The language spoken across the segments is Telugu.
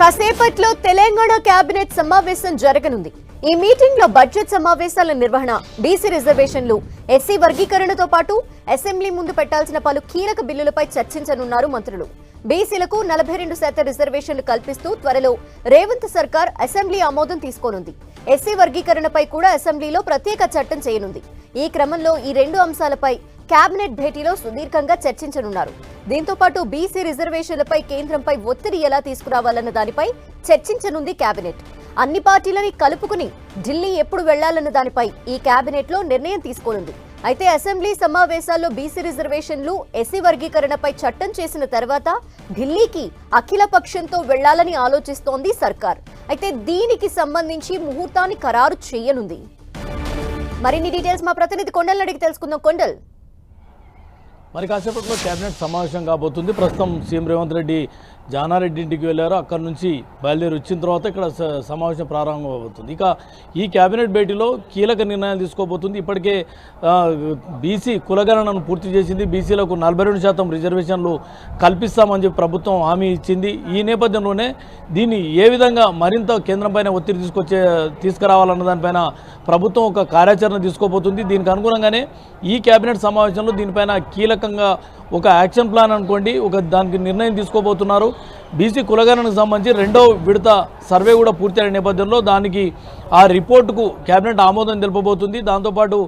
కాసేపట్లో తెలంగాణ కేబినెట్ సమావేశం జరగనుంది. ఈ మీటింగ్లో బడ్జెట్ సమావేశాల నిర్వహణ బీసీ రిజర్వేషన్లు ఎస్సీ వర్గీకరణతో పాటు అసెంబ్లీ ముందు పెట్టాల్సిన పలు కీలక బిల్లులపై చర్చించనున్నారు మంత్రులు. బీసీలకు నలభై రెండు శాతం రిజర్వేషన్లు కల్పిస్తూ త్వరలో రేవంత్ సర్కార్ అసెంబ్లీ ఆమోదం తీసుకోనుంది. ఎస్సీ వర్గీకరణపై కూడా అసెంబ్లీలో ప్రత్యేక చట్టం చేయనుంది. ఈ క్రమంలో ఈ రెండు అంశాలపై కేబినెట్ భేటీలో సుదీర్ఘంగా చర్చించనున్నారు. దీంతో పాటు బీసీ రిజర్వేషన్లపై కేంద్రంపై ఒత్తిడి ఎలా తీసుకురావాలన్న దానిపై చర్చించనుంది కేబినెట్. అన్ని పార్టీలని కలుపుకుని ఢిల్లీ ఎప్పుడు వెళ్ళాలన్న దానిపై ఈ కేబినెట్లో నిర్ణయం తీసుకోనుంది. అయితే అసెంబ్లీ సమావేశాల్లో బీసీ రిజర్వేషన్లు ఎస్సీ వర్గీకరణపై చట్టం చేసిన తర్వాత ఢిల్లీకి అఖిల పక్షంతో వెళ్ళాలని ఆలోచిస్తోంది సర్కార్. అయితే దీనికి సంబంధించి ముహూర్తాన్ని ఖరారు చేయనుంది. మరిన్ని డీటెయిల్స్ మా ప్రతినిధి కొండల్ అడిగి తెలుసుకుందాం. కొండల్ మరి కాసేపట్లో కేబినెట్ సమావేశం కాబోతుంది. ప్రస్తుతం సీఎం రేవంత్ రెడ్డి జానారెడ్డి ఇంటికి వెళ్ళారు. అక్కడ నుంచి బయలుదేరి వచ్చిన తర్వాత ఇక్కడ స- సమావేశం ప్రారంభం అవుతుంది. ఇక ఈ కేబినెట్ భేటీలో కీలక నిర్ణయాలు తీసుకోబోతుంది. ఇప్పటికే బీసీ కులగణనను పూర్తి చేసింది. బీసీలకు నలభై రెండు శాతం రిజర్వేషన్లు కల్పిస్తామని చెప్పి ప్రభుత్వం హామీ ఇచ్చింది. ఈ నేపథ్యంలోనే దీన్ని ఏ విధంగా మరింత కేంద్రం పైన ఒత్తిడి తీసుకొచ్చే తీసుకురావాలన్న దానిపైన ప్రభుత్వం ఒక కార్యాచరణ తీసుకోబోతుంది. దీనికి అనుగుణంగానే ఈ కేబినెట్ సమావేశంలో దీనిపైన కీలకంగా ఒక యాక్షన్ ప్లాన్ అనుకోండి ఒక దానికి నిర్ణయం తీసుకోబోతున్నారు. బీసీ కులగణనకు సంబంధించి రెండో విడత సర్వే కూడా పూర్తయిన నేపథ్యంలో దానికి ఆ రిపోర్టుకు కేబినెట్ ఆమోదం తెలుపబోతుంది. దాంతోపాటు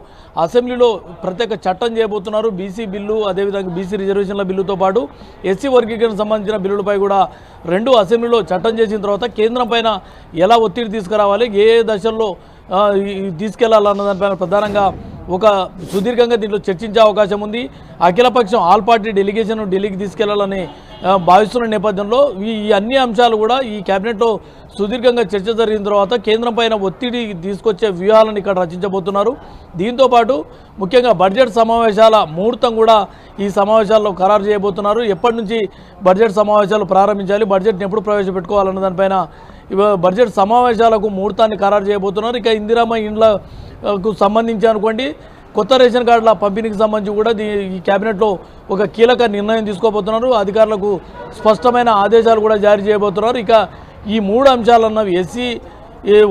అసెంబ్లీలో ప్రత్యేక చట్టం చేయబోతున్నారు. బీసీ బిల్లు అదేవిధంగా బీసీ రిజర్వేషన్ల బిల్లుతో పాటు ఎస్సీ వర్గీకరణకు సంబంధించిన బిల్లులపై కూడా రెండు అసెంబ్లీలో చట్టం చేసిన తర్వాత కేంద్రం పైన ఎలా ఒత్తిడి తీసుకురావాలి ఏ ఏ దశల్లో తీసుకెళ్ళాలన్న దానిపైన ప్రధానంగా ఒక సుదీర్ఘంగా దీంట్లో చర్చించే అవకాశం ఉంది. అఖిలపక్షం ఆల్ పార్టీ డెలిగేషన్ ఢిల్లీకి తీసుకెళ్ళాలని భావిస్తున్న నేపథ్యంలో ఈ అన్ని అంశాలు కూడా ఈ కేబినెట్లో సుదీర్ఘంగా చర్చ జరిగిన తర్వాత కేంద్రం పైన ఒత్తిడి తీసుకొచ్చే వ్యూహాలను ఇక్కడ రచించబోతున్నారు. దీంతోపాటు ముఖ్యంగా బడ్జెట్ సమావేశాల ముహూర్తం కూడా ఈ సమావేశాల్లో ఖరారు చేయబోతున్నారు. ఎప్పటి నుంచి బడ్జెట్ సమావేశాలు ప్రారంభించాలి బడ్జెట్ని ఎప్పుడు ప్రవేశపెట్టుకోవాలన్న దానిపైన బడ్జెట్ సమావేశాలకు ముహూర్తాన్ని ఖరారు చేయబోతున్నారు. ఇక ఇందిరామ ఇండ్లకు సంబంధించి అనుకోండి కొత్త రేషన్ కార్డుల పంపిణీకి సంబంధించి కూడా ఈ కేబినెట్లో ఒక కీలక నిర్ణయం తీసుకోబోతున్నారు. అధికారులకు స్పష్టమైన ఆదేశాలు కూడా జారీ చేయబోతున్నారు. ఇక ఈ మూడు అంశాలన్నవి ఎస్సీ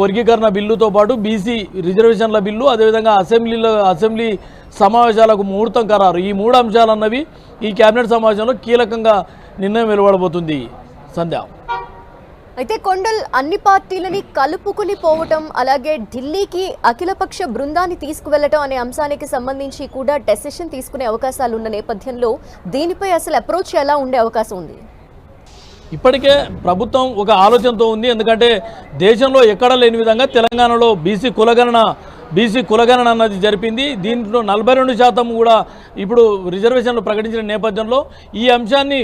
వర్గీకరణ బిల్లుతో పాటు బీసీ రిజర్వేషన్ల బిల్లు అదేవిధంగా అసెంబ్లీలో అసెంబ్లీ సమావేశాలకు ముహూర్తం ఖరారు. ఈ మూడు అంశాలన్నవి ఈ కేబినెట్ సమావేశంలో కీలకంగా నిర్ణయం వెలువడబోతుంది. సంధ్య. అయితే కొండల్ అన్ని పార్టీలని కలుపుకుని పోవటం అలాగే ఢిల్లీకి అఖిలపక్ష బృందాన్ని తీసుకువెళ్ళటం అనే అంశానికి సంబంధించి కూడా డెసిషన్ తీసుకునే అవకాశాలు ఉన్న నేపథ్యంలో దీనిపై అసలు అప్రోచ్ ఎలా ఉండే అవకాశం ఉంది? ఇప్పటికే ప్రభుత్వం ఒక ఆలోచనతో ఉంది. ఎందుకంటే దేశంలో ఎక్కడ లేని విధంగా తెలంగాణలో బీసీ కులగణన బీసీ కులగణన అన్నది జరిపింది. దీంట్లో నలభై రెండు శాతం కూడా ఇప్పుడు రిజర్వేషన్లు ప్రకటించిన నేపథ్యంలో ఈ అంశాన్ని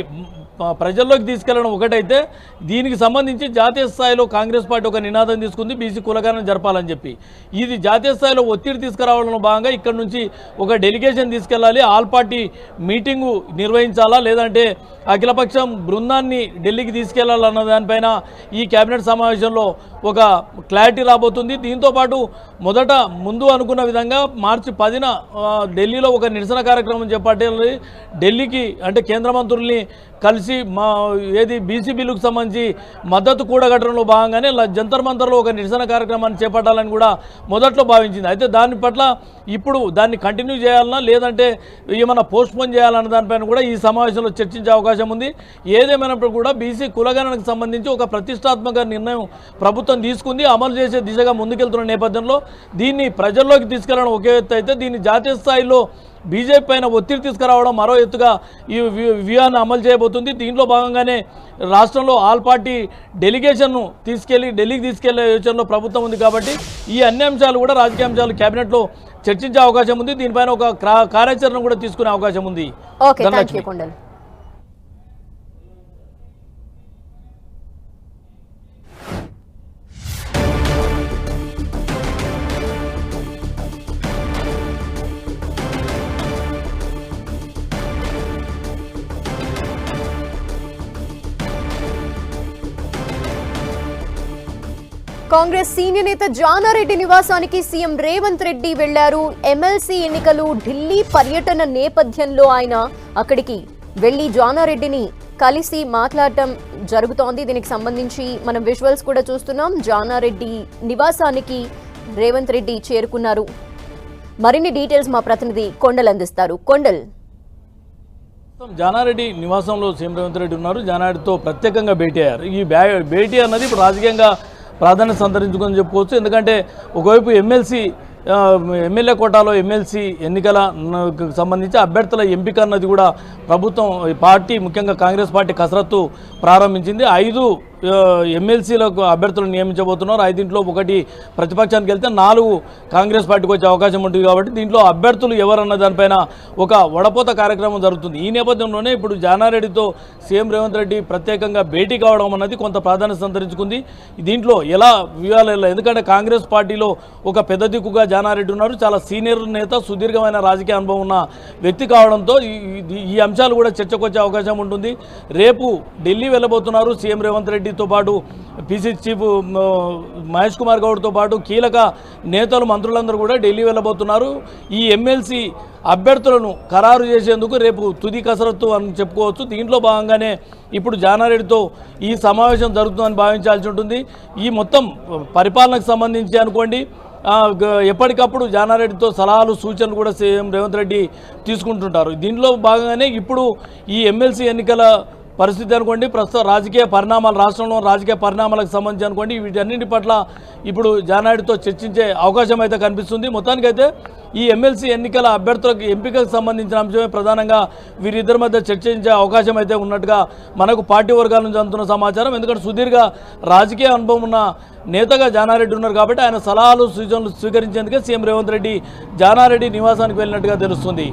ప్రజల్లోకి తీసుకెళ్ళడం ఒకటైతే దీనికి సంబంధించి జాతీయ స్థాయిలో కాంగ్రెస్ పార్టీ ఒక నినాదం తీసుకుంది బీసీ కులగణన జరపాలని చెప్పి. ఇది జాతీయ స్థాయిలో ఒత్తిడి తీసుకురావడంలో భాగంగా ఇక్కడ నుంచి ఒక డెలిగేషన్ తీసుకెళ్ళాలి. ఆల్ పార్టీ మీటింగు నిర్వహించాలా లేదంటే అఖిలపక్షం బృందాన్ని ఢిల్లీకి తీసుకెళ్ళాలన్న దానిపైన ఈ కేబినెట్ సమావేశంలో ఒక క్లారిటీ రాబోతుంది. దీంతో పాటు మొదట ముందు అనుకున్న విధంగా మార్చి పదిన ఢిల్లీలో ఒక నిరసన కార్యక్రమం చేపట్టాలి ఢిల్లీకి అంటే కేంద్ర మంత్రుల్ని కలిసి మా ఏది బీసీ బిల్లుకు సంబంధించి మద్దతు కూడగట్టడంలో భాగంగానే జంతర్ మంతర్లో ఒక నిరసన కార్యక్రమాన్ని చేపట్టాలని కూడా మొదట్లో భావించింది. అయితే దాని పట్ల ఇప్పుడు దాన్ని కంటిన్యూ చేయాలన్నా లేదంటే ఏమైనా పోస్ట్ పోన్ చేయాలన్న దానిపైన కూడా ఈ సమావేశంలో చర్చించే అవకాశం ఉంది. ఏదేమైనప్పుడు కూడా బీసీ కులగణనకు సంబంధించి ఒక ప్రతిష్టాత్మక నిర్ణయం ప్రభుత్వం తీసుకుంది. అమలు చేసే దిశగా ముందుకెళ్తున్న నేపథ్యంలో దీన్ని ప్రజల్లోకి తీసుకెళ్ళడం ఒకే ఎత్తు అయితే దీన్ని జాతీయ స్థాయిలో బీజేపీ పైన ఒత్తిడి తీసుకురావడం మరో ఎత్తుగా ఈ వ్యూహ- వ్యూహాన్ని అమలు చేయబోతుంది. దీంట్లో భాగంగానే రాష్ట్రంలో ఆల్ పార్టీ డెలిగేషన్ను తీసుకెళ్ళి ఢిల్లీకి తీసుకెళ్ళే యోచనలో ప్రభుత్వం ఉంది కాబట్టి ఈ అన్ని అంశాలు కూడా రాజకీయ అంశాలు కేబినెట్లో చర్చించే అవకాశం ఉంది. దీనిపైన ఒక క్రా- కార్యాచరణ కూడా తీసుకునే అవకాశం ఉంది. కాంగ్రెస్ సీనియర్ నేత జానారెడ్డి నివాసానికి సీఎం రేవంత్ రెడ్డి వెళ్ళారు. ఎమ్మెల్సీ ఎన్నికలు ఢిల్లీ పర్యటన నేపథ్యంలో ఆయన అక్కడికి వెళ్ళి జానారెడ్డిని కలిసి మాట్లాడటం జరుగుతోంది. దీనికి సంబంధించి మనం విజువల్స్ కూడా చూస్తున్నాం. జానారెడ్డి నివాసానికి రేవంత్ రెడ్డి చేరుకున్నారు. మరిన్ని డీటెయిల్స్ మా ప్రతినిధి కొండల్ అందిస్తారు. కొండల్. జానారెడ్డి నివాసంలో సీఎం రేవంత్ రెడ్డి ఉన్నారు. జానారెడ్డితో ప్రత్యేకంగా భేటీ అయ్యారు. ఈ భేటీ అన్నది ఇప్పుడు రాజకీయంగా ప్రాధాన్యత సంతరించుకొని చెప్పుకోవచ్చు. ఎందుకంటే ఒకవైపు ఎమ్మెల్సీ ఎమ్మెల్యే కోటాలో ఎమ్మెల్సీ ఎన్నికల సంబంధించి అభ్యర్థుల ఎంపిక అన్నది కూడా ప్రభుత్వం ఈ పార్టీ ముఖ్యంగా కాంగ్రెస్ పార్టీ కసరత్తు ప్రారంభించింది. ఐదు ఎమ్మెల్సీలకు అభ్యర్థులను నియమించబోతున్నారు. ఐదింట్లో ఒకటి ప్రతిపక్షానికి వెళ్తే నాలుగు కాంగ్రెస్ పార్టీకి వచ్చే అవకాశం ఉంటుంది కాబట్టి దీంట్లో అభ్యర్థులు ఎవరన్న దానిపైన ఒక వడపోత కార్యక్రమం జరుగుతుంది. ఈ నేపథ్యంలోనే ఇప్పుడు జానారెడ్డితో సీఎం రేవంత్ రెడ్డి ప్రత్యేకంగా భేటీ కావడం అన్నది కొంత ప్రాధాన్యత సంతరించుకుంది. దీంట్లో ఎలా వ్యూహాలు ఎలా? ఎందుకంటే కాంగ్రెస్ పార్టీలో ఒక పెద్ద దిక్కుగా జానారెడ్డి ఉన్నారు. చాలా సీనియర్ నేత సుదీర్ఘమైన రాజకీయ అనుభవం ఉన్న వ్యక్తి కావడంతో ఈ- అంశాలు కూడా చర్చకు వచ్చే అవకాశం ఉంటుంది. రేపు ఢిల్లీ వెళ్ళబోతున్నారు సీఎం రేవంత్ రెడ్డితో పాటు పిసి చీఫ్ మహేష్ కుమార్ గౌడ్తో పాటు కీలక నేతలు మంత్రులందరూ కూడా ఢిల్లీ వెళ్ళబోతున్నారు. ఈ ఎమ్మెల్సీ అభ్యర్థులను ఖరారు చేసేందుకు రేపు తుది కసరత్తు అని చెప్పుకోవచ్చు. దీంట్లో భాగంగానే ఇప్పుడు జానారెడ్డితో ఈ సమావేశం జరుగుతుందని భావించాల్సి ఉంటుంది. ఈ మొత్తం పరిపాలనకు సంబంధించి అనుకోండి ఎప్పటికప్పుడు జానారెడ్డితో సలహాలు సూచనలు కూడా సీఎం రేవంత్ రెడ్డి తీసుకుంటుంటారు. దీనిలో భాగంగానే ఇప్పుడు ఈ ఎమ్మెల్సీ ఎన్నికల పరిస్థితి అనుకోండి ప్రస్తుత రాజకీయ పరిణామాలు రాష్ట్రంలో రాజకీయ పరిణామాలకు సంబంధించి అనుకోండి వీటన్నింటి పట్ల ఇప్పుడు జానారెడ్డితో చర్చించే అవకాశం అయితే కనిపిస్తుంది. మొత్తానికైతే ఈ ఎమ్మెల్సీ ఎన్నికల అభ్యర్థులకు ఎంపికకు సంబంధించిన అంశమే ప్రధానంగా వీరిద్దరి మధ్య చర్చించే అవకాశం అయితే ఉన్నట్టుగా మనకు పార్టీ వర్గాల నుంచి అందుతున్న సమాచారం. ఎందుకంటే సుదీర్ఘ రాజకీయ అనుభవం ఉన్న నేతగా జానారెడ్డి ఉన్నారు కాబట్టి ఆయన సలహాలు సూచనలు స్వీకరించేందుకే సీఎం రేవంత్ రెడ్డి జానారెడ్డి నివాసానికి వెళ్ళినట్టుగా తెలుస్తుంది.